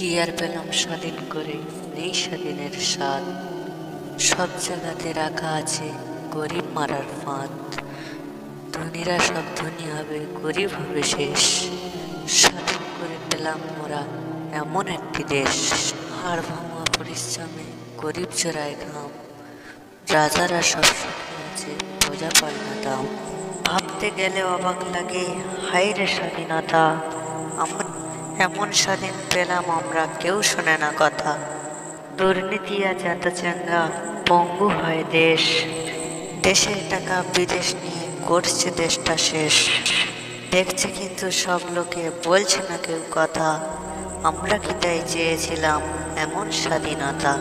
কি আর পেলাম স্বাধীন করে? নেই স্বাধীনের স্বাদ। সব জায়গাতে রাখা আছে গরিব মারার ফাঁদ। ধনীরা সব ধনী হবে, গরিব হবে শেষ। স্বাধীন করে পেলাম মোরা এমন একটি দেশ। হাড় ভাঙা পরিশ্রমে গরিব জোড়ায় ঘাম। রাজারা সব সুখে আছে, বোঝা না দাম। ভাবতে গেলে অবাক লাগে হাইরে স্বাধীনতা, আমরা এমন স্বাধীন পেলাম আমরা, কেউ শোনে না কথা। দুর্নীতি আর এত চাঙ্গা পঙ্গু হয় দেশ। দেশের টাকা বিদেশ নিয়ে করছে দেশটা শেষ। দেখছে কিন্তু সব লোকে, বলছে না কেউ কথা। আমরা কি তাই চেয়েছিলাম এমন স্বাধীনতা?